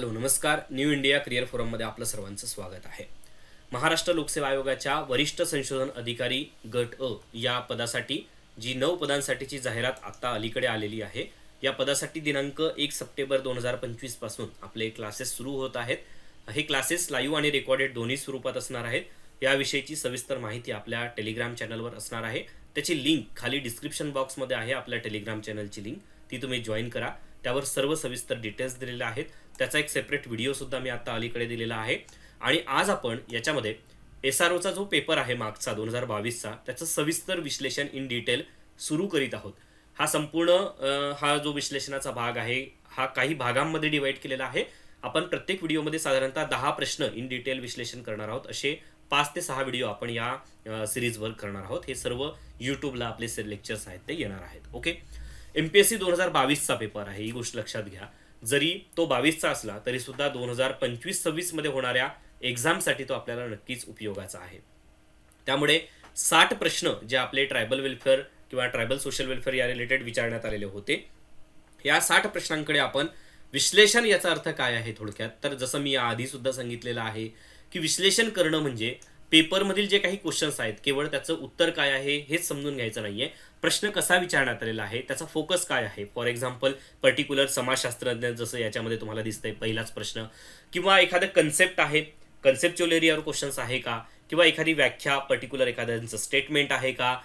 Hello नमस्कार. New India career फोरममध्ये आपलं सर्वांचं स्वागत आहे. महाराष्ट्र लोकसेवा आयोगाच्या वरिष्ठ संशोधन अधिकारी गट अ या पदासाठी जी नऊ पदांसाठीची जाहिरात आत्ता अलीकडे आलेली आहे या पदासाठी दिनांक एक सप्टेंबर दोन हजार पंचवीसपासून आपले क्लासेस सुरू होत आहेत. हे क्लासेस लाईव्ह आणि रेकॉर्डेड दोन्ही स्वरूपात असणार आहेत. याविषयीची सविस्तर माहिती आपल्या टेलिग्राम चॅनलवर असणार आहे. त्याची लिंक खाली डिस्क्रिप्शन बॉक्समध्ये आहे आपल्या टेलिग्राम चॅनलची लिंक. ती तुम्ही जॉईन करा. त्यावर सर्व सविस्तर डिटेल्स दिलेले आहेत. त्याचा एक सेपरेट व्हिडिओसुद्धा मी आता अलीकडे दिलेला आहे. आणि आज आपण याच्यामध्ये एस आर ओचा जो पेपर आहे मागचा दोन हजार बावीसचा त्याचं सविस्तर विश्लेषण इन डिटेल सुरू करीत आहोत. हा संपूर्ण हा जो विश्लेषणाचा भाग आहे हा काही भागांमध्ये डिवाईड केलेला आहे. आपण प्रत्येक व्हिडिओमध्ये साधारणतः दहा प्रश्न इन डिटेल विश्लेषण करणार आहोत. असे पाच ते सहा व्हिडिओ आपण या सिरीजवर करणार आहोत. हे सर्व यूट्यूबला आपले लेक्चर्स आहेत ते येणार आहेत. Okay M P S C दोन हजार बावीसचा पेपर आहे ही गोष्ट लक्षात घ्या. जरी तो बावीसचा असला तरी सुद्धा दोन हजार पंचवीस सव्वीसमध्ये होणाऱ्या एक्झामसाठी तो आपल्याला नक्कीच उपयोगाचा आहे. त्यामुळे साठ प्रश्न जे आपले ट्रायबल वेलफेअर किंवा ट्रायबल सोशल वेलफेअर या रिलेटेड विचारण्यात आलेले होते या साठ प्रश्नांकडे आपण विश्लेषण याचा अर्थ काय आहे थोडक्यात? तर जसं मी आधी सुद्धा सांगितलेलं आहे की विश्लेषण करणं म्हणजे पेपरमधील जे काही क्वेश्चन्स आहेत केवळ त्याचं उत्तर काय आहे हेच समजून घ्यायचं नाही आहे प्रश्न कसा विचारण्यात आलेला आहे त्याचा फोकस काय आहे? फॉर एक्झाम्पल पर्टिक्युलर समाजशास्त्रज्ञ जसं याच्यामध्ये तुम्हाला दिसतंय पहिलाच प्रश्न. किंवा एखादं कन्सेप्ट आहे कन्सेप्च्युअल एरियावर क्वेश्चन्स आहे का? किंवा एखादी व्याख्या पर्टिक्युलर एखाद्यांचं स्टेटमेंट आहे का?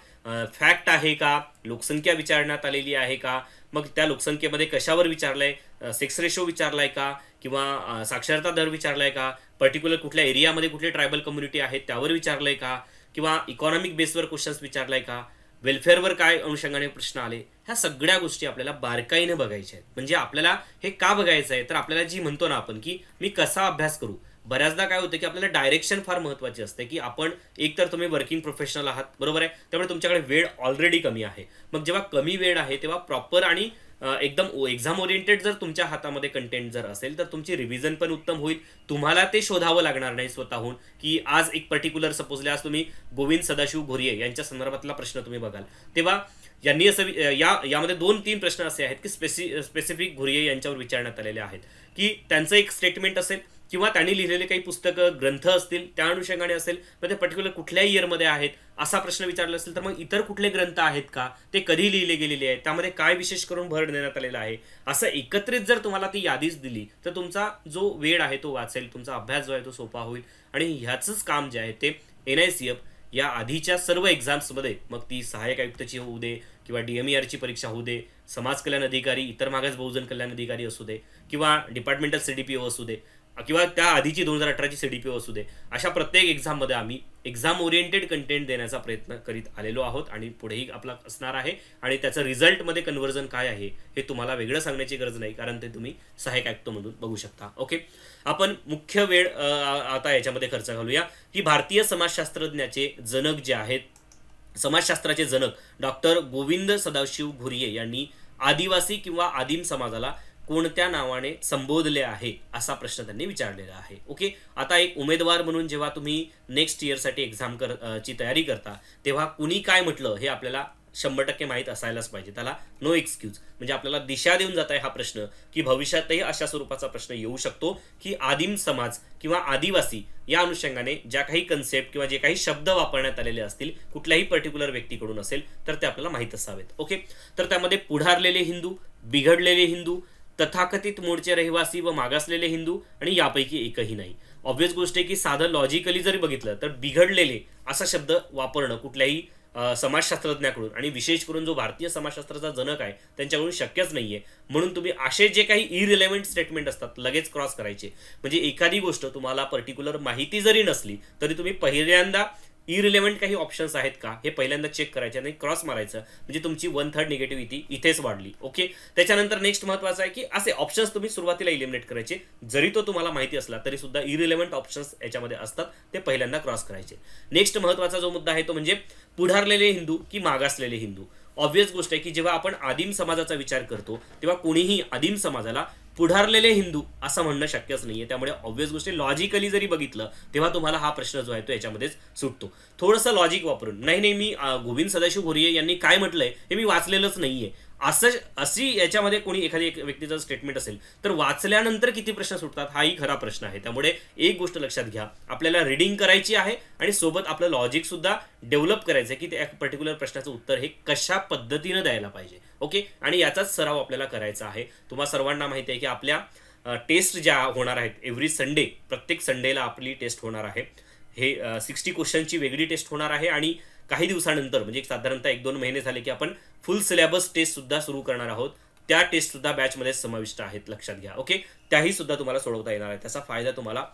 फॅक्ट आहे का? लोकसंख्या विचारण्यात आलेली आहे का? मग त्या लोकसंख्येमध्ये कशावर विचारलंय? सेक्स रेशो विचारलाय का? किंवा साक्षरता दर विचारलाय का? पर्टिक्युलर कुठल्या एरियामध्ये कुठले ट्रायबल कम्युनिटी आहेत त्यावर विचारलंय का? किंवा इकॉनॉमिक बेसवर क्वेश्चन्स विचारलाय का? वेलफेअरवर काय अनुषंगाने प्रश्न आले? ह्या सगळ्या गोष्टी आपल्याला बारकाईने बघायच्या आहेत. म्हणजे आपल्याला हे का बघायचं आहे? तर आपल्याला जी म्हणतो ना आपण की मी कसा अभ्यास करू? बऱ्याचदा काय होतं की आपल्याला डायरेक्शन फार महत्वाची असते की आपण एक तर तुम्ही वर्किंग प्रोफेशनल आहात बरोबर आहे? त्यामुळे तुमच्याकडे वेळ ऑलरेडी कमी आहे. मग जेव्हा कमी वेळ आहे तेव्हा प्रॉपर आणि एकदम एक्झाम ओरिएंटेड जर तुमच्या हातामध्ये कंटेंट जर असेल तर तुमची रिव्हिजन पण उत्तम होईल. तुम्हाला ते शोधावं लागणार नाही स्वतःहून की आज एक पर्टिक्युलर सपोजले आज तुम्ही गोविंद सदाशिव घोरिये यांच्या संदर्भातला प्रश्न तुम्ही बघाल. तेव्हा यांनी असं या यामध्ये दोन तीन प्रश्न असे आहेत की स्पेसि स्पेसिफिक घुरिये यांच्यावर विचारण्यात आलेले आहेत. की त्यांचं एक स्टेटमेंट असेल किंवा त्यांनी लिहिलेले काही पुस्तकं ग्रंथ असतील त्या अनुषंगाने असेल मग ते पर्टिक्युलर कुठल्याही इयरमध्ये आहेत असा प्रश्न विचारला असेल तर मग इतर कुठले ग्रंथ आहेत का? ते कधी लिहिले गेलेले आहेत? त्यामध्ये काय विशेष करून भर देण्यात आलेला आहे? असं एकत्रित जर तुम्हाला ती यादीच दिली तर तुमचा जो वेळ आहे तो वाचेल तुमचा अभ्यास जो आहे तो सोपा होईल. आणि ह्याचंच काम जे आहे ते एन आय सी एफ या आधीच्या सर्व एक्झाम्समध्ये मग ती सहाय्यक आयुक्तची होऊ दे किंवा डीएमईआरची परीक्षा होऊ दे समाज कल्याण अधिकारी इतर मागास बहुजन कल्याण अधिकारी असू दे किंवा departmental C D P O असू दे किंवा त्या आधीची दोन हजार अठराची सीडीपीओ असू दे अशा प्रत्येक एक्झाममध्ये आम्ही एक्झाम ओरिएंटेड कंटेंट देण्याचा प्रयत्न करीत आलेलो आहोत आणि पुढेही आपला असणार आहे. आणि त्याचं रिझल्टमध्ये कन्व्हर्जन काय आहे हे तुम्हाला वेगळं सांगण्याची गरज नाही कारण ते तुम्ही सहाय्यक आयुक्तमधून बघू शकता. ओके आपण मुख्य वेळ आता याच्यामध्ये खर्च घालूया. की भारतीय समाजशास्त्रज्ञाचे जनक जे आहेत समाजशास्त्राचे जनक डॉक्टर गोविंद सदाशिव घुरिये यांनी आदिवासी किंवा आदिम समाजाला कोणत्या नावाने संबोधले आहे असा प्रश्न त्यांनी विचारलेला आहे. ओके आता एक उमेदवार म्हणून जेव्हा तुम्ही नेक्स्ट इयरसाठी एक्झाम कर ची तयारी करता तेव्हा कुणी काय म्हटलं हे आपल्याला शंभर टक्के माहीत असायलाच पाहिजे. त्याला नो एक्सक्यूज म्हणजे आपल्याला दिशा देऊन जात आहे हा प्रश्न की भविष्यातही अशा स्वरूपाचा प्रश्न येऊ शकतो की आदिम समाज किंवा आदिवासी या अनुषंगाने ज्या काही कन्सेप्ट किंवा जे काही शब्द वापरण्यात आलेले असतील कुठल्याही पर्टिक्युलर व्यक्तीकडून असेल तर ते आपल्याला माहीत असावेत. ओके तर त्यामध्ये पुढारलेले हिंदू बिघडलेले हिंदू तथाकथित मूळचे रहिवासी व मागासलेले हिंदू आणि यापैकी एकही नाही. ऑब्व्हियस गोष्ट आहे की साधं लॉजिकली जरी बघितलं तर बिघडलेले असा शब्द वापरणं कुठल्याही समाजशास्त्रज्ञाकडून आणि विशेष करून जो भारतीय समाजशास्त्राचा जनक आहे त्यांच्याकडून शक्यच नाही आहे म्हणून तुम्ही असे जे काही इरिलेव्हंट स्टेटमेंट असतात लगेच क्रॉस करायचे. म्हणजे एखादी गोष्ट तुम्हाला पर्टिक्युलर माहिती जरी नसली तरी तुम्ही पहिल्यांदा इरिलेव्हंट काही ऑप्शन्स आहेत का? हे पहिल्यांदा चेक करायचे आणि क्रॉस मारायचं. म्हणजे तुमची वन थर्ड निगेटिव्हिटी इथेच वाढली. ओके त्याच्यानंतर नेक्स्ट महत्वाचं आहे की असे ऑप्शन्स तुम्ही सुरुवातीला इलिमिनेट करायचे. जरी तो तुम्हाला माहिती असला तरी सुद्धा इरिलेव्हंट ऑप्शन्स याच्यामध्ये असतात. ते पहिल्यांदा क्रॉस करायचे. नेक्स्ट महत्त्वाचा जो मुद्दा आहे तो म्हणजे पुढारलेले हिंदू की मागासलेले हिंदू. ऑब्विस गोष्ट आहे की जेव्हा आपण आदिम समाजाचा विचार करतो तेव्हा कोणीही आदिम समाजाला पुढारलेले हिंदू असं म्हणणं शक्यच नाही आहे त्यामुळे ऑब्व्हियस गोष्टी लॉजिकली जरी बघितलं तेव्हा तुम्हाला हा प्रश्न जो आहे तो याच्यामध्येच सुटतो. थोडंसं लॉजिक वापरून. नाही नाही मी गोविंद सदाशिव घोरिये यांनी काय म्हटलंय हे मी वाचलेलंच नाही आहे असं अशी याच्यामध्ये कोणी एखादी एक व्यक्तीचं स्टेटमेंट असेल तर वाचल्यानंतर किती प्रश्न सुटतात हाही खरा प्रश्न आहे. त्यामुळे एक गोष्ट लक्षात घ्या. आपल्याला रिडिंग करायची आहे आणि सोबत आपलं लॉजिक सुद्धा डेव्हलप करायचं आहे की त्या पर्टिक्युलर प्रश्नाचं उत्तर हे कशा पद्धतीनं द्यायला पाहिजे. ओके आणि याचाच सराव आपल्याला करायचा आहे. तुम्हा सर्वांना माहिती आहे की आपल्या टेस्ट ज्या होणार आहेत एव्हरी संडे प्रत्येक संडेला आपली टेस्ट होणार आहे. हे सिक्स्टी क्वेश्चनची वेगळी टेस्ट होणार आहे आणि काही दिवसानंतर म्हणजे एक साधारणतः एक दोन महिने झाले की आपण फुल सिलेबस टेस्ट सुद्धा सुरू करणार आहोत. त्या टेस्ट सुद्धा बॅचमध्ये समाविष्ट आहेत लक्षात घ्या ओके त्याही सुद्धा तुम्हाला सोडवता येणार आहे त्याचा फायदा तुम्हाला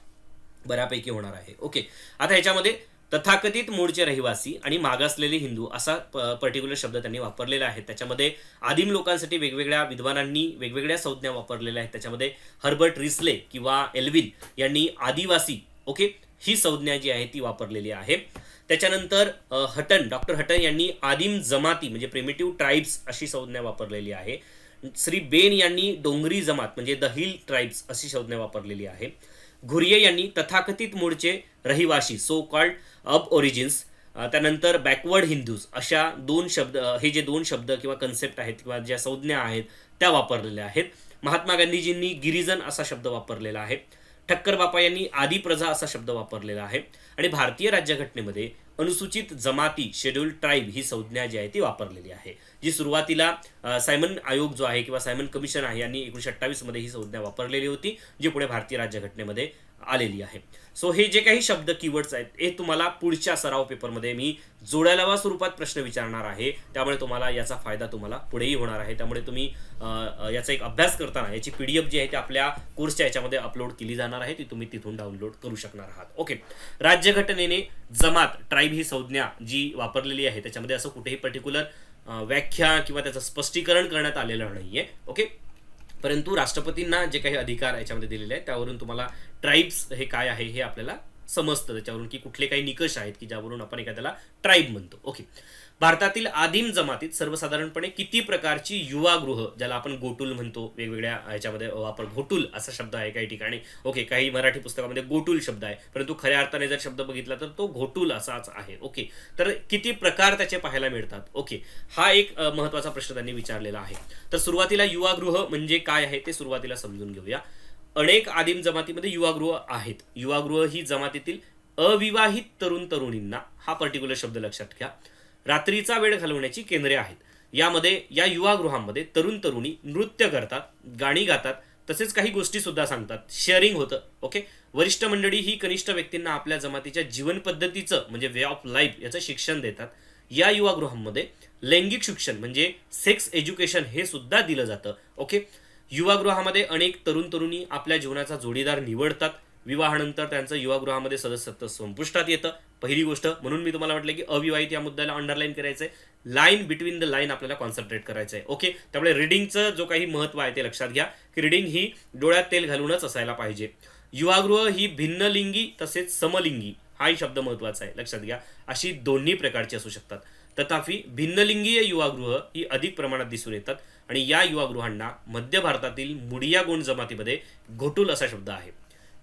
बऱ्यापैकी होणार आहे ओके आता ह्याच्यामध्ये तथाकथित मूळचे रहिवासी आणि मागासलेले हिंदू असा पर्टिक्युलर शब्द त्यांनी वापरलेला आहे. त्याच्यामध्ये आदिम लोकांसाठी वेगवेगळ्या विद्वानांनी वेगवेगळ्या संज्ञा वापरलेल्या आहेत. त्याच्यामध्ये हर्बर्ट रिसले किंवा एल्विन यांनी आदिवासी ओके ही संज्ञा जी आहे ती वापरलेली आहे. त्याच्यानंतर हटन डॉक्टर हटन यांनी आदिम जमाती म्हणजे प्रिमिटिव्ह ट्राईब्स अशी संज्ञा वापरलेली आहे. श्री बेन यांनी डोंगरी जमात म्हणजे द हिल ट्राईब्स अशी संज्ञा वापरलेली आहे. घुरिये यांनी तथाकथित मूळचे रहिवाशी सो कॉल्ड अब ओरिजिन्स त्यानंतर बॅकवर्ड हिंदूज अशा दोन शब्द हे जे दोन शब्द किंवा कन्सेप्ट आहेत किंवा ज्या संज्ञा आहेत त्या वापरलेल्या आहेत. महात्मा गांधीजींनी गिरिजन असा शब्द वापरलेला आहे. ठक्कर बापा यांनी आदी प्रजा असा शब्द वापरलेला आहे. आणि भारतीय राज्यघटनेमध्ये अनुसूचित जमाती शेड्यूल ट्राईब ही संज्ञा जी आहे ती वापरलेली आहे. जी सुरुवातीला सायमन आयोग जो आहे किंवा सायमन कमिशन आहे यांनी एकोणीशे अठ्ठावीसमध्ये ही संज्ञा वापरलेली होती जी पुढे भारतीय राज्यघटनेमध्ये आलेली आहे. सो हे जे काही शब्द कीवर्ड्स आहेत हे तुम्हाला पुढच्या सराव पेपरमध्ये मी जोड्यालावा स्वरूपात प्रश्न विचारणार आहे. त्यामुळे तुम्हाला याचा फायदा तुम्हाला पुढेही होणार आहे. त्यामुळे तुम्ही याचा एक अभ्यास करताना याची पी डी एफ जी आहे ती आपल्या कोर्सच्या याच्यामध्ये अपलोड केली जाणार आहे. ती तुम्ही तिथून डाउनलोड करू शकणार आहात. ओके राज्यघटनेने जमात ट्राईब ही संज्ञा जी वापरलेली आहे त्याच्यामध्ये असं कुठेही पर्टिक्युलर व्याख्या किंवा त्याचं स्पष्टीकरण करण्यात आलेलं नाहीये. ओके परंतु राष्ट्रपतींना जे काही अधिकार याच्यामध्ये दिलेले आहेत त्यावरून तुम्हाला ट्राईब्स हे काय आहे हे आपल्याला समजतं त्याच्यावरून की कुठले काही निकष आहेत की ज्यावरून आपण एखाद्याला ट्राईब म्हणतो. ओके भारतातील आदिम जमातीत सर्वसाधारणपणे किती प्रकारची युवागृह ज्याला आपण गोटूल म्हणतो वेगवेगळ्या ह्याच्यामध्ये वापर घोटूल असा शब्द आहे काही ठिकाणी. ओके काही मराठी पुस्तकामध्ये गोटूल शब्द आहे परंतु खऱ्या अर्थाने जर शब्द बघितला तर तो घोटूल असाच आहे. ओके तर किती प्रकार त्याचे पाहायला मिळतात? ओके हा एक महत्त्वाचा प्रश्न त्यांनी विचारलेला आहे. तर सुरुवातीला युवागृह म्हणजे काय आहे ते सुरुवातीला समजून घेऊया. अनेक आदिम जमातीमध्ये युवागृह आहेत. युवागृह ही जमातीतील अविवाहित तरुण तरुणींना हा पर्टिक्युलर शब्द लक्षात घ्या. रात्रीचा वेळ घालवण्याची केंद्रे आहेत. यामध्ये या युवागृहामध्ये तरुण तरुणी नृत्य करतात गाणी गातात तसेच काही गोष्टी सुद्धा सांगतात. शेअरिंग होतं ओके वरिष्ठ मंडळी ही कनिष्ठ व्यक्तींना आपल्या जमातीच्या जीवनपद्धतीचं म्हणजे वे ऑफ लाईफ याचं शिक्षण देतात. या युवागृहांमध्ये लैंगिक शिक्षण म्हणजे सेक्स एज्युकेशन हे सुद्धा दिलं जातं ओके युवागृहामध्ये अनेक तरुण तरुणी आपल्या जीवनाचा जोडीदार निवडतात. विवाहानंतर त्यांचं युवागृहामध्ये सदस्यत्व संपुष्टात येतं. पहिली गोष्ट म्हणून मी तुम्हाला म्हटलं की अविवाहित या मुद्द्याला अंडरलाईन करायचंय. लाईन बिटवीन द लाईन आपल्याला कॉन्सन्ट्रेट करायचं आहे ओके त्यामुळे रिडिंगचं जो काही महत्त्व आहे ते लक्षात घ्या की रिडिंग ही डोळ्यात तेल घालूनच असायला पाहिजे. युवागृह ही भिन्नलिंगी तसेच समलिंगी हाही शब्द महत्त्वाचा आहे लक्षात घ्या. अशी दोन्ही प्रकारची असू शकतात. तथापि भिन्नलिंगीय युवागृह ही अधिक प्रमाणात दिसून येतात. आणि या युवागृहांना मध्य भारतातील मुडिया गोंड जमातीमध्ये घोटूल असा शब्द आहे.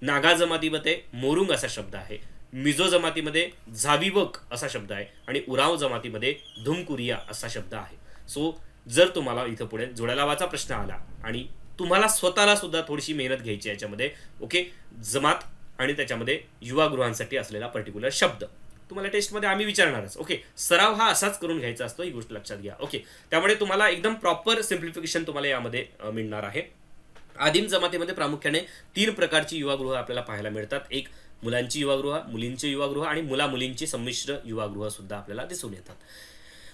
नागा जमातीमध्ये मोरुंग असा शब्द आहे. मिझो जमातीमध्ये झाविवक असा शब्द आहे आणि उराव जमातीमध्ये धुमकुरिया असा शब्द आहे. सो जर तुम्हाला इथं पुढे जोड्यालावाचा प्रश्न आला आणि तुम्हाला स्वतःला सुद्धा थोडीशी मेहनत घ्यायची आहे याच्यामध्ये ओके जमात आणि त्याच्यामध्ये युवागृहांसाठी असलेला पर्टिक्युलर शब्द. तुम्हाला टेस्टमध्ये आम्ही विचारणारच ओके सराव हा असाच करून घ्यायचा असतो ही गोष्ट लक्षात घ्या ओके त्यामुळे तुम्हाला एकदम प्रॉपर सिम्प्लिफिकेशन तुम्हाला यामध्ये मिळणार आहे. आदिम जमातीमध्ये प्रामुख्याने तीन प्रकारची युवागृह आपल्याला पाहायला मिळतात. एक मुलांची युवागृह मुलींची युवागृह आणि मुला मुलींची संमिश्र युवागृह सुद्धा आपल्याला दिसून येतात.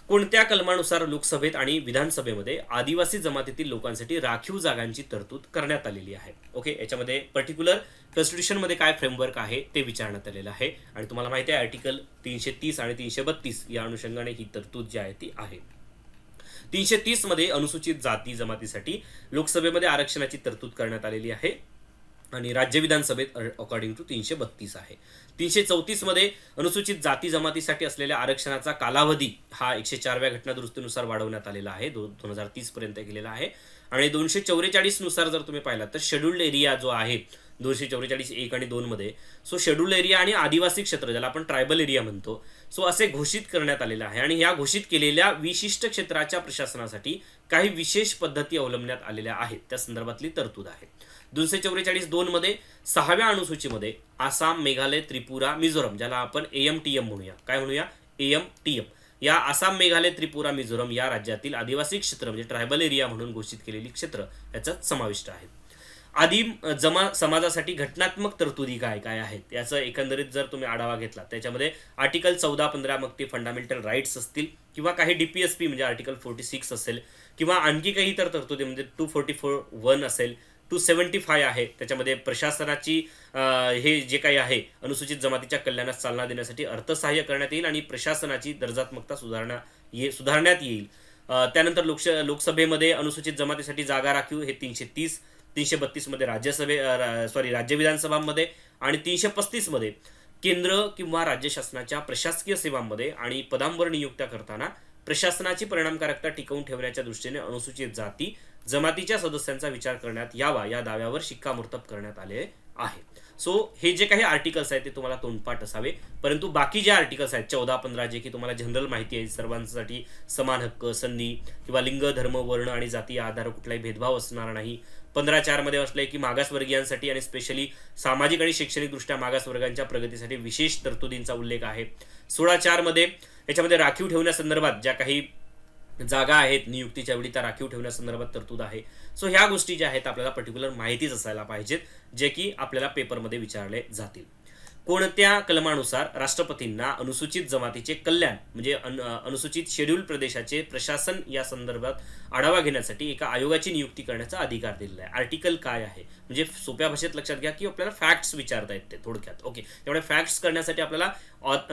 कोणत्या कलमानुसार लोकसभेत आणि विधानसभेमध्ये आदिवासी जमातीतील लोकांसाठी राखीव जागांची तरतूद करण्यात आलेली आहे? ओके याच्यामध्ये पर्टिक्युलर कॉन्स्टिट्यूशनमध्ये काय फ्रेमवर्क आहे ते विचारण्यात आलेलं आहे. आणि तुम्हाला माहिती आहे आर्टिकल तीनशे तीस आणि तीनशे बत्तीस या अनुषंगाने ही तरतूद जी आहे ती आहे. तीनशे तीसमध्ये अनुसूचित जाती जमातीसाठी लोकसभेमध्ये आरक्षणाची तरतूद करण्यात आलेली आहे. आणि राज्य विधानसभेत अकॉर्डिंग टू तीनशे बत्तीस आहे. तीनशे चौतीसमध्ये अनुसूचित जाती जमातीसाठी असलेल्या आरक्षणाचा कालावधी हा एकशे चारव्या घटनादुरुस्तीनुसार वाढवण्यात आलेला आहे. दोन दोन हजार तीसपर्यंत गेलेला आहे. आणि दोनशे चौवेचाळीसनुसार जर तुम्ही पाहिलात तर शेड्युल्ड एरिया जो आहे दोनशे चौवेचाळीस एक आणि दोनमध्ये सो शेड्यूल एरिया आणि आदिवासी क्षेत्र ज्याला आपण ट्रायबल एरिया म्हणतो. सो असे घोषित करण्यात आलेलं आहे आणि या घोषित केलेल्या विशिष्ट क्षेत्राच्या प्रशासनासाठी काही विशेष पद्धती अवलंबण्यात आलेल्या आहेत. त्या संदर्भातली तरतूद आहे. दोनशे चौवेचाळीस दोनमध्ये सहाव्या अनुसूचीमध्ये आसाम मेघालय त्रिपुरा मिझोरम ज्याला आपण एम टी एम म्हणूया. काय म्हणूया? एम टी एम या आसाम मेघालय त्रिपुरा मिझोरम या राज्यातील आदिवासी क्षेत्र म्हणजे ट्रायबल एरिया म्हणून घोषित केलेली क्षेत्र याच्यात समाविष्ट आहेत. आदिम जमा समाजासाठी घटनात्मक तरतुदी काय काय आहेत? याचं एकंदरीत जर तुम्ही आढावा घेतला त्याच्यामध्ये आर्टिकल चौदा पंधरा मग ते फंडामेंटल राईट्स असतील किंवा काही डी पी एस पी म्हणजे आर्टिकल फोर्टी सिक्स असेल किंवा आणखी काही इतर तरतुदी म्हणजे टू फोर्टी फोर वन असेल टू सेवन्टी फाय आहे त्याच्यामध्ये प्रशासनाची हे जे काही आहे अनुसूचित जमातीच्या कल्याणास चालना देण्यासाठी अर्थसहाय्य करण्यात येईल आणि प्रशासनाची दर्जात्मकता सुधारणा ये सुधारण्यात येईल. त्यानंतर लोकश लोकसभेमध्ये अनुसूचित जमातीसाठी जागा राखीव हे तीनशे तीस तीनशे बत्तीसमध्ये राज्यसभे सॉरी राज्य विधानसभांमध्ये आणि तीनशे पस्तीसमध्ये केंद्र किंवा राज्य शासनाच्या प्रशासकीय सेवांमध्ये आणि पदांवर नियुक्त्या करताना प्रशासनाची परिणामकारकता टिकवून ठेवण्याच्या दृष्टीने अनुसूचित जाती जमातीच्या सदस्यांचा विचार करण्यात यावा या दाव्यावर शिक्कामोर्तब करण्यात आले आहे. सो हे जे काही आर्टिकल्स आहेत ते तुम्हाला तोंडपाठ असावे. परंतु बाकी जे आर्टिकल्स आहेत चौदा पंधरा जे की तुम्हाला जनरल माहिती आहे सर्वांसाठी समान हक्क संधी किंवा लिंग धर्म वर्ण आणि जाती आधार कुठलाही भेदभाव असणार नाही. पंधरा चारमध्ये असले की मागासवर्गीयांसाठी आणि स्पेशली सामाजिक आणि शैक्षणिकदृष्ट्या मागासवर्गांच्या प्रगतीसाठी विशेष तरतुदींचा उल्लेख आहे. सोळा चारमध्ये याच्यामध्ये राखीव ठेवण्यासंदर्भात ज्या काही जागा आहेत नियुक्तीच्या वेळी त्या राखीव ठेवण्यासंदर्भात तरतूद आहे. सो ह्या गोष्टी ज्या आहेत आपल्याला पर्टिक्युलर माहितीच असायला पाहिजेत जे की आपल्याला पेपरमध्ये विचारले जातील. कोणत्या कलमानुसार राष्ट्रपतींना अनुसूचित जमातीचे कल्याण म्हणजे अन- अनुसूचित शेड्यूल प्रदेशाचे प्रशासन या संदर्भात आढावा घेण्यासाठी एका आयोगाची नियुक्ती करण्याचा अधिकार दिलेला आहे. आर्टिकल काय आहे? म्हणजे सोप्या भाषेत लक्षात घ्या की आपल्याला फॅक्ट्स विचारता येत ते थोडक्यात. ओके त्यामुळे फॅक्ट्स करण्यासाठी आपल्याला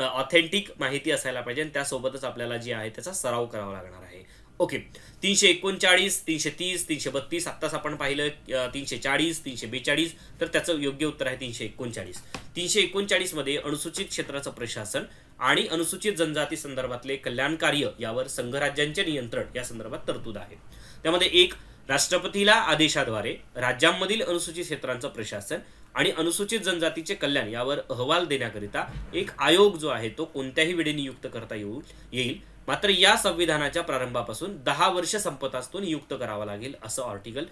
ऑथेंटिक माहिती असायला पाहिजे आणि त्यासोबतच आपल्याला जी आहे त्याचा सराव करावा लागणार आहे. ओके तीनशे एकोणचाळीस तीनशे तीस तीनशे बत्तीस. आत्ताच आपण पाहिलं तीनशे चाळीस तीनशे बेचाळीस. तर त्याचं योग्य उत्तर आहे तीनशे एकोणचाळीस. तीनशे एकोणचाळीसमध्ये अनुसूचित क्षेत्राचं प्रशासन आणि अनुसूचित जनजाती संदर्भातले कल्याण कार्य यावर संघराज्यांचे नियंत्रण या संदर्भात तरतूद आहे. त्यामध्ये एक राष्ट्रपतीला आदेशाद्वारे राज्यांमधील अनुसूचित क्षेत्रांचं प्रशासन आणि अनुसूचित जनजातीचे कल्याण यावर अहवाल देण्याकरिता एक आयोग जो आहे तो कोणत्याही वेळी नियुक्त करता येऊ येईल. मात्र या संविधानाच्या प्रारंभापासून दहा वर्ष संपताच तो नियुक्त करावा लागेल असं आर्टिकल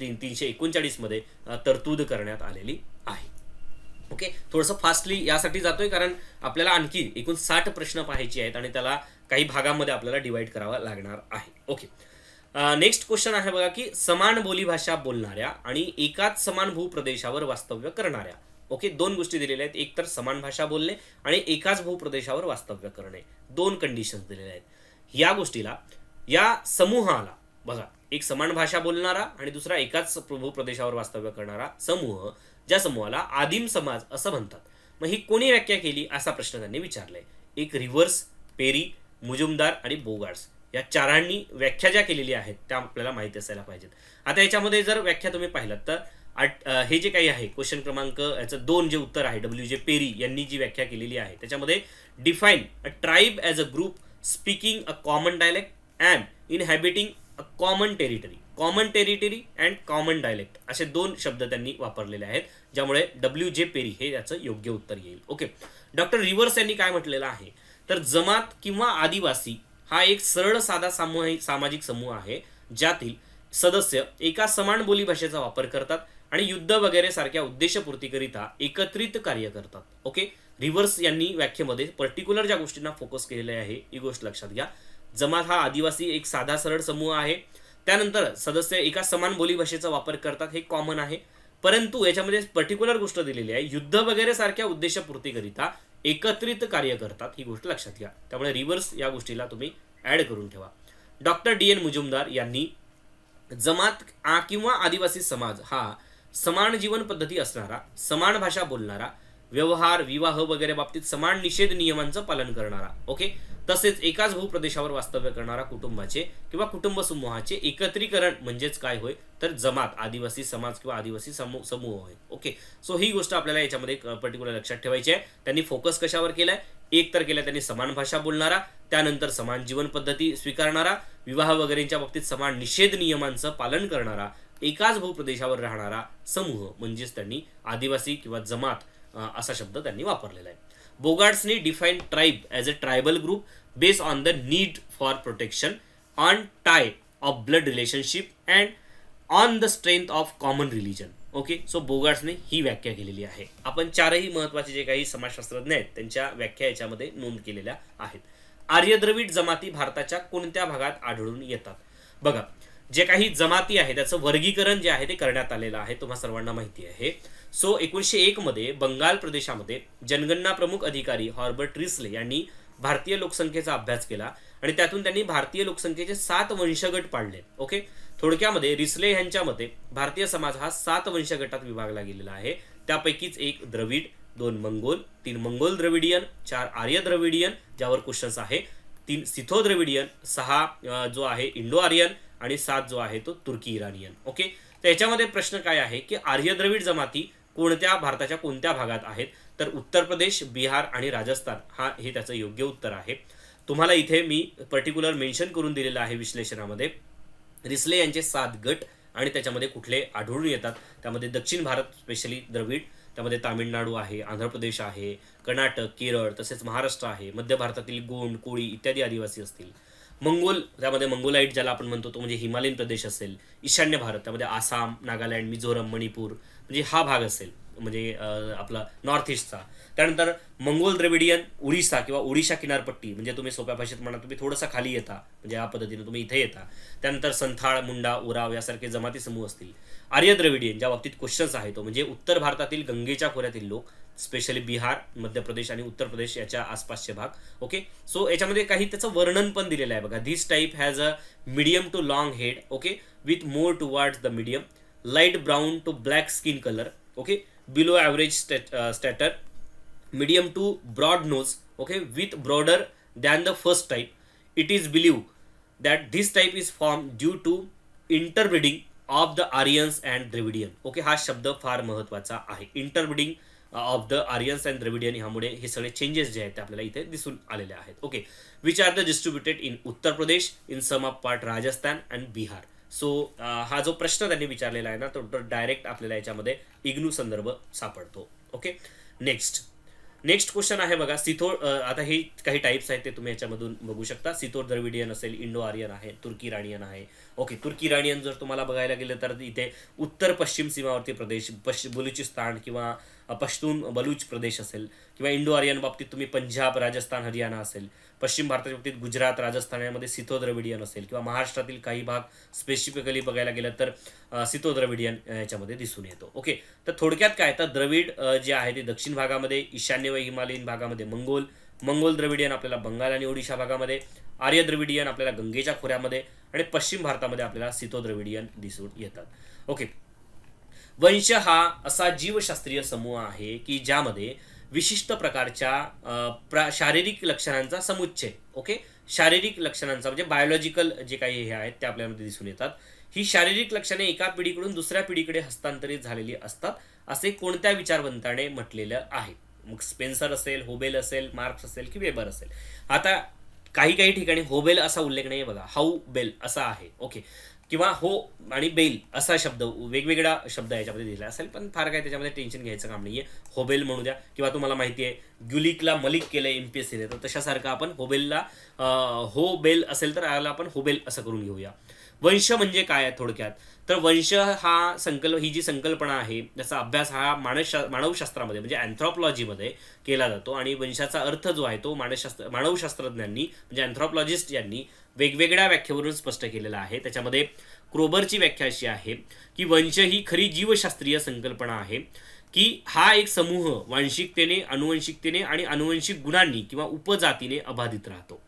तीन तीनशे एकोणचाळीसमध्ये मध्ये तरतूद करण्यात आलेली आहे. ओके थोडंसं फास्टली यासाठी जातोय कारण आपल्याला आणखी एकूण साठ प्रश्न पाहायचे आहेत आणि त्याला काही भागामध्ये आपल्याला डिवाइड करावा लागणार आहे. ओके नेक्स्ट क्वेश्चन आहे बघा की समान बोलीभाषा बोलणाऱ्या आणि एकाच समान भूप्रदेशावर वास्तव्य करणाऱ्या. ओके दोन गोष्टी दिलेल्या आहेत. एक तर समान भाषा बोलणे आणि एकाच भूप्रदेशावर वास्तव्य करणे. दोन कंडिशन्स दिलेल्या आहेत. या गोष्टीला या समूहाला बघा एक समान भाषा बोलणारा आणि दुसरा एकाच भूप्रदेशावर वास्तव्य करणारा समूह ज्या समूहाला आदिम समाज असं म्हणतात. मग ही कोणी व्याख्या केली? असा प्रश्न त्यांनी विचारलाय. एक रिव्हर्स पेरी मुजुमदार आणि बोगार्ड्स या चारांनी व्याख्या ज्या केलेल्या आहेत त्या आपल्याला माहिती असायला पाहिजेत. आता याच्यामध्ये जर व्याख्या तुम्ही पाहिलात तर आठ- हे जे काही आहे क्वेश्चन क्रमांक याचं दोन जे उत्तर आहे डब्ल्यू जे पेरी यांनी जी व्याख्या केलेली आहे त्याच्यामध्ये define a tribe as a group speaking a common dialect and inhabiting a common territory common territory and common dialect असे दोन शब्द त्यांनी वापरलेले आहेत ज्यामुळे डब्ल्यू जे पेरी हे याचं योग्य उत्तर येईल. ओके डॉक्टर रिव्हर्स यांनी काय म्हटलेलं आहे? तर जमात किंवा आदिवासी हा एक सरळ साधा सामूहिक सामाजिक समूह आहे ज्यातील सदस्य एका समान बोलीभाषेचा वापर करतात आणि युद्ध वगैरे सारख्या उद्देशपूर्तीकरिता एकत्रित कार्य करतात. ओके रिव्हर्स यांनी व्याख्येमध्ये पर्टिक्युलर ज्या गोष्टींना फोकस केलेले आहे ही गोष्ट लक्षात घ्या. जमात हा आदिवासी एक साधा सरळ समूह आहे. त्यानंतर सदस्य एका समान बोलीभाषेचा वापर करतात हे कॉमन आहे. परंतु याच्यामध्ये पर्टिक्युलर गोष्ट दिलेली आहे. युद्ध वगैरे सारख्या उद्देशपूर्तीकरिता एकत्रित कार्य करतात ही गोष्ट लक्षात घ्या. त्यामुळे रिव्हर्स या गोष्टीला तुम्ही ऍड करून ठेवा. डॉक्टर डी एन मुजुमदार यांनी जमात आ किंवा आदिवासी समाज हा समान जीवन पद्धती असणारा समान भाषा बोलणारा व्यवहार विवाह वगैरे बाबतीत समान निषेध नियमांचं पालन करणारा ओके तसेच एकाच भूप्रदेशावर वास्तव्य करणारा कुटुंबाचे किंवा कुटुंब समूहाचे एकत्रीकरण म्हणजेच काय होय? तर जमात आदिवासी समाज किंवा आदिवासी समूह समूह होय ओके सो ही गोष्ट आपल्याला याच्यामध्ये पर्टिक्युलर लक्षात ठेवायची आहे. त्यांनी फोकस कशावर केलाय? एक तर केलं त्यांनी समान भाषा बोलणारा त्यानंतर समान जीवन पद्धती स्वीकारणारा विवाह वगैरेच्या बाबतीत समान निषेध नियमांचं पालन करणारा एकाच भूप्रदेशावर राहणारा समूह म्हणजेच त्यांनी आदिवासी किंवा जमात असा शब्द त्यांनी वापरलेला आहे. बोगार्ड्सनी define tribe as a tribal group based on the need for protection on tie of blood relationship and on the strength of common religion. Okay? So बोगार्ड्सने ही व्याख्या केलेली आहे. आपण चारही महत्त्वाचे जे काही समाजशास्त्रज्ञ आहेत त्यांच्या व्याख्या याच्यामध्ये नोंद केलेल्या आहेत. आर्यद्रविड जमाती भारताच्या कोणत्या भागात आढळून येतात? बघा जे काही जमाती आहे त्याचं वर्गीकरण जे आहे ते करण्यात आलेलं आहे तुम्हा सर्वांना माहिती आहे. सो एकोणीसशे एक मध्ये बंगाल प्रदेशामध्ये जनगणना प्रमुख अधिकारी हॉर्बर्ट रिसले यांनी भारतीय लोकसंख्येचा अभ्यास केला आणि त्यातून त्यांनी भारतीय लोकसंख्येचे सात वंशगट पाडले ओके थोडक्यामध्ये रिसले यांच्या मते भारतीय समाज हा सात वंशगटात विभागला गेलेला आहे. त्यापैकीच एक द्रविड दोन मंगोल तीन मंगोल द्रविडियन चार आर्य द्रविडियन ज्यावर क्वेश्चन्स आहे. तीन सिथो द्रविडियन सहा जो आहे इंडो आर्यन आणि सात जो आहे तो तुर्की इराणियन ओके तर याच्यामध्ये प्रश्न काय आहे की आर्य द्रविड जमाती कोणत्या भारताच्या कोणत्या भागात आहेत? तर उत्तर प्रदेश बिहार आणि राजस्थान हा हे त्याचं योग्य उत्तर आहे. तुम्हाला इथे मी पर्टिक्युलर मेन्शन करून दिलेलं आहे विश्लेषणामध्ये. रिसले यांचे सात गट आणि त्याच्यामध्ये कुठले आढळून येतात? त्यामध्ये दक्षिण भारत स्पेशली द्रविड त्यामध्ये तामिळनाडू आहे आंध्र प्रदेश आहे कर्नाटक केरळ तसेच महाराष्ट्र आहे मध्य भारतातील गोंड कोळी इत्यादी आदिवासी असतील. मंगोल त्यामध्ये मंगोलाईट ज्याला आपण म्हणतो तो म्हणजे हिमालयन प्रदेश असेल ईशान्य भारत त्यामध्ये आसाम नागालँड मिझोरम मणिपूर म्हणजे हा भाग असेल म्हणजे आपला नॉर्थ ईस्टचा त्यानंतर मंगोल द्रविडियन उडीसा किंवा ओडिशा किनारपट्टी म्हणजे तुम्ही सोप्या भाषेत म्हणा तुम्ही थोडंसं खाली येता म्हणजे या पद्धतीने तुम्ही इथे येता. त्यानंतर संथाळ मुंडा उराव यासारखे जमाती समूह असतील. आर्य द्रविडियन ज्या बाबतीत क्वेश्चन्स आहे तो म्हणजे उत्तर भारतातील गंगेच्या खोऱ्यातील लोक स्पेशली बिहार मध्य प्रदेश आणि उत्तर प्रदेश याच्या आसपासचे भाग. ओके सो याच्यामध्ये काही त्याचं वर्णन पण दिलेलं आहे बघा. This type has a medium to long head okay with more towards the medium light brown to black skin colour okay below average stature medium to broad nose okay with broader than the first type it is believe that this type is form due to interbreeding of the Aryans and dravidian. Okay हा शब्द फार महत्त्वाचा आहे. Interbreeding of the Aryans and Dravidian ह्यामुळे हे सगळे changes जे आहेत ते आपल्याला इथे दिसून आलेले आहेत. Okay which are the distributed in Uttar Pradesh in some of part Rajasthan and Bihar so हा जो प्रश्न त्यांनी विचारलेला आहे ना तो डायरेक्ट आपल्याला याच्यामध्ये इग्नू संदर्भ सापडतो. ओके नेक्स्ट नेक्स्ट क्वेश्चन आहे बघा सिथोर uh, आता हे काही टाईप्स आहेत ते तुम्ही याच्यामधून बघू शकता. सिथोर द्रविडियन असेल इंडो आर्यन आहे तुर्की राणियन आहे. ओके तुर्की राणियन जर तुम्हाला बघायला गेलं तर इथे उत्तर पश्चिम सीमावर्ती प्रदेश पश्चिम बलुचिस्तान किंवा पश्तून बलूच प्रदेश असेल किंवा इंडो आर्यन बाबतीत तुम्ही पंजाब राजस्थान हरियाणा असेल पश्चिम भारताच्या बाबतीत गुजरात राजस्थान यामध्ये सिथो द्रविडियन असेल किंवा महाराष्ट्रातील काही भाग स्पेसिफिकली बघायला गेलं तर सितोद्रविडियन सिथो द्रविडियन याच्यामध्ये दिसून येतो. ओके तर थोडक्यात काय? तर द्रविड जे आहे ते दक्षिण भागामध्ये ईशान्य व हिमालयीन भागामध्ये मंगोल मंगोल द्रविडियन आपल्याला बंगाल आणि ओडिशा भागामध्ये आर्य द्रविडियन आपल्याला गंगेच्या खोऱ्यामध्ये आणि पश्चिम भारतामध्ये आपल्याला सिथो द्रविडियन दिसून येतात. ओके वंश हा असा जीवशास्त्रीय समूह आहे की ज्यामध्ये विशिष्ट प्रकारच्या प्रा शारीरिक लक्षणांचा समुच्चय ओके? शारीरिक लक्षणांचा म्हणजे बायोलॉजिकल जे काही हे आहेत ते आपल्यामध्ये दिसून येतात. ही शारीरिक लक्षणे एका पिढीकडून दुसऱ्या पिढीकडे हस्तांतरित झालेली असतात असे कोणत्या विचारवंताने म्हटलेलं आहे? मग स्पेन्सर असेल होबेल असेल मार्क्स असेल की वेबर असेल. आता काही काही ठिकाणी होबेल असा उल्लेख नाही बघा हाऊ बेल असा आहे ओके? किंवा हो आणि बेल असा शब्द वेगवेगळा शब्द याच्यामध्ये दिला असेल पण फार काही त्याच्यामध्ये टेन्शन घ्यायचं काम नाहीये. होबेल म्हणू द्या किंवा तुम्हाला माहिती आहे ग्युलिकला मलिक केलं एम पी एस सीने तर तशासारखं आपण होबेलला हो बेल असेल तर याला आपण होबेल असं करून घेऊया. वंश म्हणजे काय आहे थोडक्यात? तर वंश हा संकल्प ही जी संकल्पना आहे त्याचा अभ्यास हा मानसशा मानवशास्त्रामध्ये म्हणजे अँथ्रॉपॉलॉजीमध्ये केला जातो. आणि वंशाचा अर्थ जो आहे तो मानसशास्त्र मानवशास्त्रज्ञांनी म्हणजे अँथ्रॉपॉलॉजिस्ट यांनी वेगवेगळ्या व्याख्येवरून स्पष्ट केलेलं आहे. त्याच्यामध्ये क्रोबरची व्याख्या अशी आहे की वंश ही खरी जीवशास्त्रीय संकल्पना आहे की हा एक समूह वांशिकतेने अनुवंशिकतेने आणि अनुवंशिक गुणांनी किंवा उपजातीने अबाधित राहतो.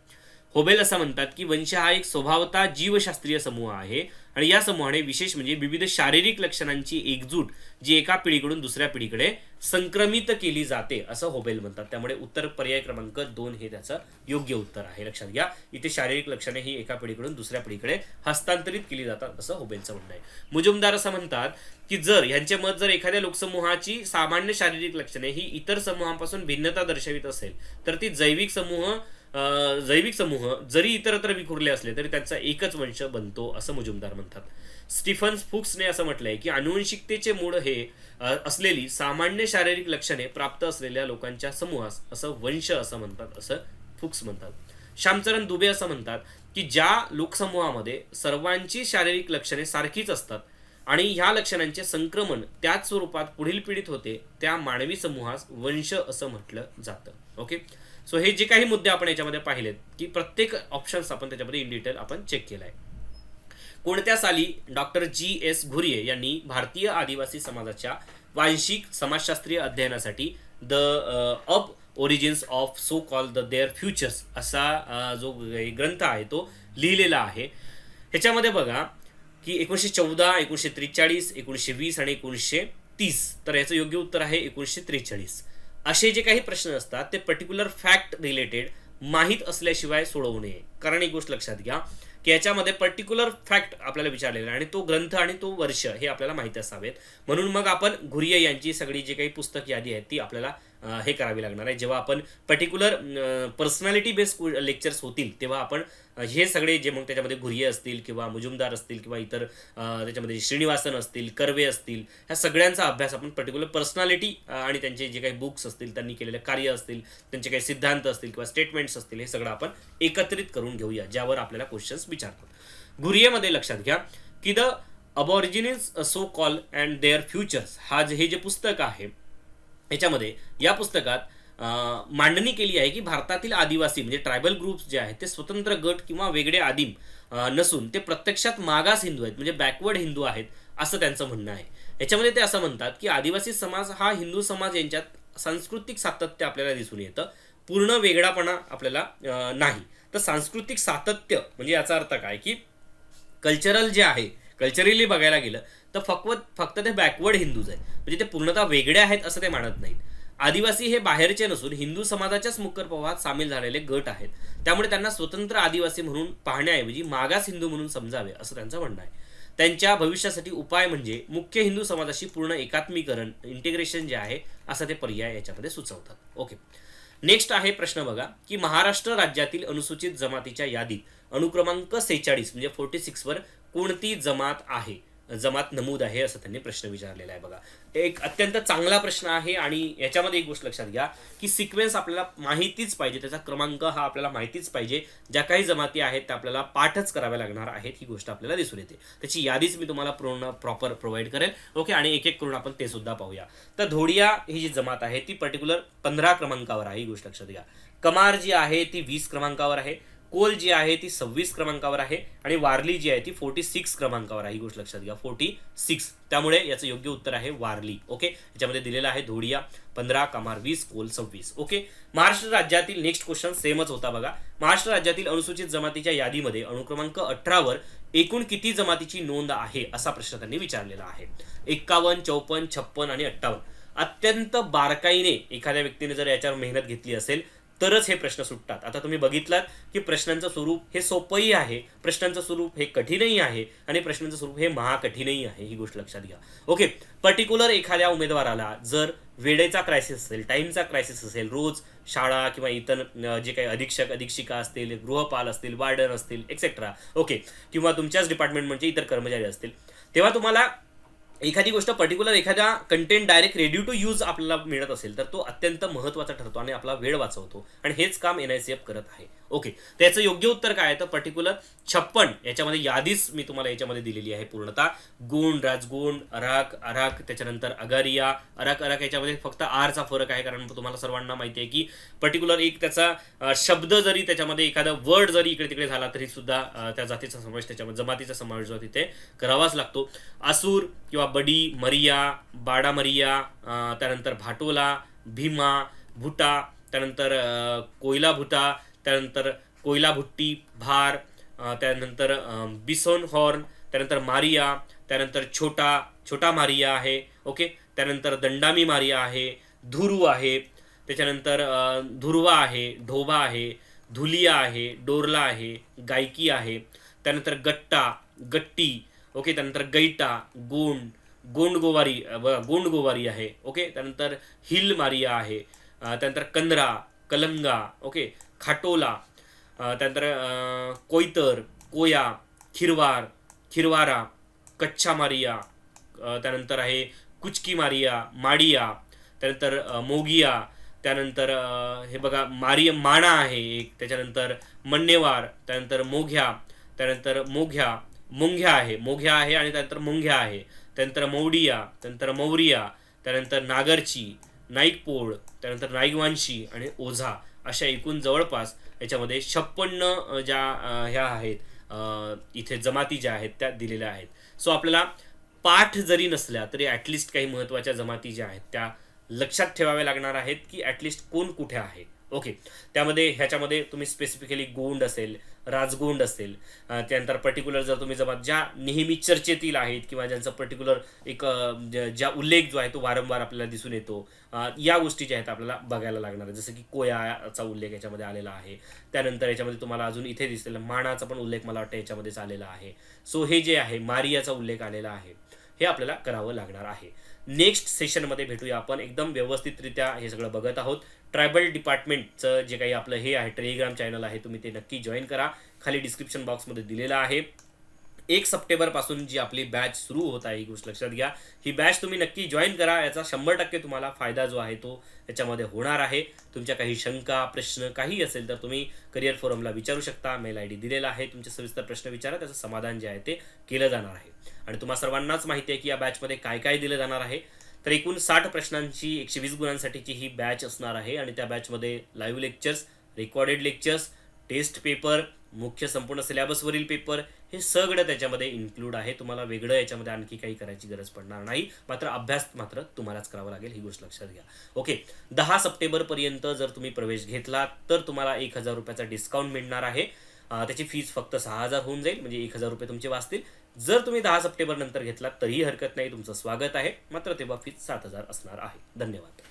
होबेल असं म्हणतात की वंश हा एक स्वभावता जीवशास्त्रीय समूह आहे. आणि या समूहाने विशेष म्हणजे विविध शारीरिक लक्षणांची एकजूट जी एका पिढीकडून दुसऱ्या पिढीकडे संक्रमित केली जाते असं होबेल म्हणतात. त्यामुळे उत्तर पर्याय क्रमांक दोन हे त्याचं योग्य उत्तर आहे. लक्षात घ्या इथे शारीरिक लक्षणे ही एका पिढीकडून दुसऱ्या पिढीकडे हस्तांतरित केली जातात असं होबेलचं म्हणणं आहे. मुजुमदार असं म्हणतात की जर यांचे मत जर एखाद्या लोकसमूहाची सामान्य शारीरिक लक्षणे ही इतर समूहांपासून भिन्नता दर्शवित असेल तर ती जैविक समूह जैविक समूह जरी इतरत्र विखुरले असले तरी त्यांचा एकच वंश बनतो असं मुजुमदार म्हणतात. स्टीफन्स फुक्सने असं म्हटलंय की अनुवंशिकतेचे मूळ हे असलेली सामान्य शारीरिक लक्षणे प्राप्त असलेल्या लोकांच्या समूहास असं वंश असं म्हणतात असं फुक्स म्हणतात. श्यामचरण दुबे असं म्हणतात की ज्या लोकसमूहामध्ये सर्वांची शारीरिक लक्षणे सारखीच असतात आणि ह्या लक्षणांचे संक्रमण त्याच स्वरूपात पुढील पिढीत होते त्या मानवी समूहास वंश असं म्हटलं जातं. ओके? सो हे जे काही मुद्दे आपण याच्यामध्ये पाहिलेत की प्रत्येक ऑप्शन्स आपण त्याच्यामध्ये इन डिटेल आपण चेक केलाय. कोणत्या साली डॉक्टर जी एस घुरिये यांनी भारतीय आदिवासी समाजाच्या वांशिक समाजशास्त्रीय अध्ययनासाठी the aborigines of so call the their futures असा uh, जो ग्रंथ आहे तो लिहिलेला आहे. ह्याच्यामध्ये बघा की एकोणीसशे चौदा एकोणीसशे त्रेचाळीस एकोणीसशे वीस आणि एकोणीसशे तीस. तर याचं योग्य उत्तर आहे एकोणीसशे त्रेचाळीस. असे जे काही प्रश्न असतात ते पर्टिक्युलर फॅक्ट रिलेटेड माहीत असल्याशिवाय सोडवू नये. कारण एक गोष्ट लक्षात घ्या की याच्यामध्ये पर्टिक्युलर फॅक्ट आपल्याला विचारलेला आहे आणि तो ग्रंथ आणि तो वर्ष हे आपल्याला माहीत असावेत. म्हणून मग आपण घुरिये यांची सगळी जी काही पुस्तक यादी आहे ती आपल्याला हे करावी लागणार आहे. जेव्हा आपण पर्टिक्युलर पर्सनॅलिटी बेस्ड लेक्चर्स होतील तेव्हा आपण हे सगळे जे मग त्याच्यामध्ये घुरिये असतील किंवा मुजुमदार असतील किंवा इतर त्याच्यामध्ये श्रीनिवासन असतील कर्वे असतील ह्या सगळ्यांचा अभ्यास आपण पर्टिक्युलर पर्सनॅलिटी आणि त्यांचे जे काही बुक्स असतील त्यांनी केलेले कार्य असतील त्यांचे काही सिद्धांत असतील किंवा स्टेटमेंट्स असतील हे सगळं आपण एकत्रित करून घेऊया ज्यावर आपल्याला क्वेश्चन्स विचारतात. घुरियेमध्ये लक्षात घ्या की the aborigines so call and their futures हा जे हे जे पुस्तक आहे याच्यामध्ये या पुस्तकात मांडणी केली आहे की भारतातील आदिवासी म्हणजे ट्रायबल ग्रुप्स जे आहेत ते स्वतंत्र गट किंवा वेगळे आदिम नसून ते प्रत्यक्षात मागास हिंदू आहेत म्हणजे बॅकवर्ड हिंदू आहेत असं त्यांचं म्हणणं आहे. याच्यामध्ये ते असं म्हणतात की आदिवासी समाज हा हिंदू समाज यांच्यात सांस्कृतिक सातत्य आपल्याला दिसून येतं. पूर्ण वेगळापणा आपल्याला नाही. तर सांस्कृतिक सातत्य म्हणजे याचा अर्थ काय? की कल्चरल जे आहे कल्चरली बघायला गेलं तर फक्त फक्त ते बॅकवर्ड हिंदूज आहेत. म्हणजे ते पूर्णतः वेगळे आहेत असं ते मानत नाहीत. आदिवासी हे बाहेरचे नसून हिंदू समाजाच्याच मुकर प्रवाहात सामील झालेले गट आहेत. त्यामुळे त्यांना स्वतंत्र आदिवासी म्हणून पाहण्याऐवजी मागास हिंदू म्हणून समजावे असं त्यांचं म्हणणं आहे. त्यांच्या भविष्यासाठी उपाय म्हणजे मुख्य हिंदू समाजाशी पूर्ण एकात्मीकरण इंटिग्रेशन जे आहे असा ते पर्याय याच्यामध्ये सुचवतात. ओके नेक्स्ट आहे प्रश्न बघा की महाराष्ट्र राज्यातील अनुसूचित जमातीच्या यादीत अनुक्रमांक सेहेचाळीस म्हणजे फोर्टी सिक्सवर कोणती जमात आहे? जमात नमूद आहे असं त्यांनी प्रश्न विचारलेला आहे बघा. एक अत्यंत चांगला प्रश्न आहे आणि याच्यामध्ये एक गोष्ट लक्षात घ्या की सिक्वेन्स आपल्याला माहितीच पाहिजे त्याचा क्रमांक हा आपल्याला माहितीच पाहिजे. ज्या काही जमाती आहेत त्या आपल्याला पाठच कराव्या लागणार आहेत ही गोष्ट आपल्याला दिसून येते. त्याची यादीच मी तुम्हाला पूर्ण प्रॉपर प्रोव्हाइड करेल. ओके आणि एक एक करून आपण ते सुद्धा पाहूया. तर धोडिया ही जी जमात आहे ती पर्टिक्युलर पंधरा क्रमांकावर आहे ही गोष्ट लक्षात घ्या. कमार जी आहे ती वीस क्रमांकावर आहे. कोल जी आहे ती सव्वीस क्रमांकावर आहे आणि वारली जी आहे ती फोर्टी सिक्स क्रमांकावर आहे. ही गोष्ट लक्षात घ्या. फोर्टी सिक्स त्यामुळे याचं योग्य उत्तर आहे वारली. ओके? याच्यामध्ये दिलेलं आहे धोडिया पंधरा कमार वीस कोल सव्वीस. ओके? महाराष्ट्र राज्यातील नेक्स्ट क्वेश्चन सेमच होता बघा. महाराष्ट्र राज्यातील अनुसूचित जमातीच्या यादीमध्ये अनुक्रमांक अठरावर एकूण किती जमातीची नोंद आहे असा प्रश्न त्यांनी विचारलेला आहे. एक्कावन्न चौपन्न छप्पन आणि अठ्ठावन्न. अत्यंत बारकाईने एखाद्या व्यक्तीने जर याच्यावर मेहनत घेतली असेल तरच हे प्रश्न सुटतात. आता तुम्ही बघितलात की प्रश्नांचं स्वरूप हे सोपंही आहे प्रश्नांचं स्वरूप हे कठीणही आहे आणि प्रश्नांचं स्वरूप हे महाकठीणही आहे ही गोष्ट लक्षात घ्या. ओके पर्टिक्युलर एखाद्या उमेदवाराला जर वेळेचा क्रायसिस असेल टाईमचा क्रायसिस असेल रोज शाळा किंवा इतर जे काही अधीक्षक अधीक्षिका असतील गृहपाल असतील वार्डन असतील एक्सेट्रा ओके किंवा तुमच्याच डिपार्टमेंट म्हणजे इतर कर्मचारी असतील तेव्हा तुम्हाला एखादी गोष्ट पर्टिक्युलर एखाद्या content direct ready to use आपल्याला मिळत असेल तर तो अत्यंत महत्त्वाचा ठरतो आणि आपला वेळ वाचवतो. आणि हेच काम एन आय सी एफ करत आहे. ओके त्याचं योग्य उत्तर काय आहे? तर पर्टिक्युलर छप्पन याच्यामध्ये यादीच मी तुम्हाला याच्यामध्ये दिलेली आहे पूर्णतः. गुण राजगुण अराक अराक त्याच्यानंतर अगारिया अराक अराक याच्यामध्ये फक्त आरचा फरक आहे कारण तुम्हाला सर्वांना माहिती आहे की पर्टिक्युलर एक त्याचा शब्द जरी त्याच्यामध्ये एखादा वर्ड जरी इकडे तिकडे झाला तरी सुद्धा त्या जातीचा समावेश त्याच्यामध्ये जमातीचा समावेश जो तिथे करावाच लागतो. आसूर किंवा बडी मरिया बाडा मरिया त्यानंतर भाटोला भीमा भुटा त्यानंतर कोयला भुटा त्यानंतर कोयला भुट्टी भार त्यानंतर बिसोन हॉर्न त्यानंतर मारिया त्यानंतर छोटा छोटा मारिया आहे ओके? त्यानंतर दंडामी मारिया आहे धुरू आहे त्याच्यानंतर धुर्वा आहे ढोबा आहे धुलिया आहे डोरला आहे गायकी आहे त्यानंतर गट्टा गट्टी ओके त्यानंतर गैटा गोंड गोंड गोवारी गोंड गोवारी आहे ओके? त्यानंतर हिल मारिया आहे त्यानंतर कंदरा कलंगा ओके? खाटोला त्यानंतर कोयतर कोया खिरवार खिरवारा कच्छा मारिया त्यानंतर आहे कुचकी मारिया माडिया त्यानंतर मोगिया त्यानंतर हे बघा मारिय माणा आहे एक त्याच्यानंतर मन्नेवार त्यानंतर मोघ्या त्यानंतर मोघ्या मुंघ्या आहे. मोघ्या आहे आणि त्यानंतर मुंग्या आहे. त्यानंतर मौडिया त्यानंतर मौरिया त्यानंतर नागरची नाईकपोळ त्यानंतर नाईकवांशी आणि ओझा अशा एकूण जवळपास याच्यामध्ये छप्पन्न ज्या ह्या आहेत इथे जमाती ज्या आहेत त्या दिलेल्या आहेत. सो आपल्याला पाठ जरी नसल्या तरी ॲटलिस्ट काही महत्त्वाच्या जमाती ज्या आहेत त्या लक्षात ठेवाव्या लागणार आहेत की ॲटलिस्ट कोण कुठे आहे. ओके त्यामध्ये ह्याच्यामध्ये तुम्ही स्पेसिफिकली गोंड असेल राजगोंड असेल त्यानंतर पर्टिक्युलर जर तुम्ही जमात ज्या नेहमी चर्चेतील आहेत किंवा ज्यांचा पर्टिक्युलर एक ज्या उल्लेख जो आहे तो वारंवार आपल्याला दिसून येतो या गोष्टी ज्या आहेत आपल्याला बघायला लागणार जसं की कोयाचा उल्लेख याच्यामध्ये आलेला आहे. त्यानंतर याच्यामध्ये तुम्हाला अजून इथे दिसेल मानाचा पण उल्लेख मला वाटतं याच्यामध्येच आलेला आहे. सो हे जे आहे मारियाचा उल्लेख आलेला आहे हे आपल्याला करावं लागणार आहे. नेक्स्ट सेशनमध्ये भेटूया आपण. एकदम व्यवस्थितरित्या हे सगळं बघत आहोत. ट्रायबल डिपार्टमेंटचं जे काही आपलं हे आहे टेलिग्राम चॅनल आहे तुम्ही ते नक्की जॉईन करा. खाली डिस्क्रिप्शन बॉक्समध्ये दिलेलं आहे. एक सप्टेंबरपासून जी आपली बॅच सुरू होत आहे ही गोष्ट लक्षात घ्या. ही बॅच तुम्ही नक्की जॉईन करा याचा शंभर टक्के तुम्हाला फायदा जो आहे तो याच्यामध्ये होणार आहे. तुमच्या काही शंका प्रश्न काही असेल तर तुम्ही करिअर फोरमला विचारू शकता. मेल आय डी दिलेला आहे तुमचे सविस्तर प्रश्न विचारा त्याचं समाधान जे आहे ते केलं जाणार आहे. आणि तुम्हा सर्वांनाच माहिती आहे की या बॅचमध्ये काय काय दिलं जाणार आहे. तर एकूण साठ प्रश्नांची एकशे वीस गुणांसाठीची ही बॅच असणार आहे आणि त्या बॅचमध्ये live lectures recorded lectures test paper मुख्य संपूर्ण सिलेबसवरील पेपर हे सगळं त्याच्यामध्ये इन्क्लूड आहे. तुम्हाला वेगळं याच्यामध्ये आणखी काही करायची गरज पडणार नाही. मात्र अभ्यास मात्र तुम्हालाच करावा लागेल ही गोष्ट लक्षात घ्या. ओके दहा सप्टेंबरपर्यंत जर तुम्ही प्रवेश घेतला तर तुम्हाला एक हजार रुपयाचा डिस्काउंट मिळणार आहे. त्याची फीज फक्त सहा हजार होऊन जाईल म्हणजे एक हजार रुपये तुमचे वाचतील. जर तुम्ही दहा सप्टेंबर नंतर घेतलात तरीही हरकत नाही तुमचं स्वागत आहे. मात्र तेव्हा फीज सात हजार असणार आहे. धन्यवाद.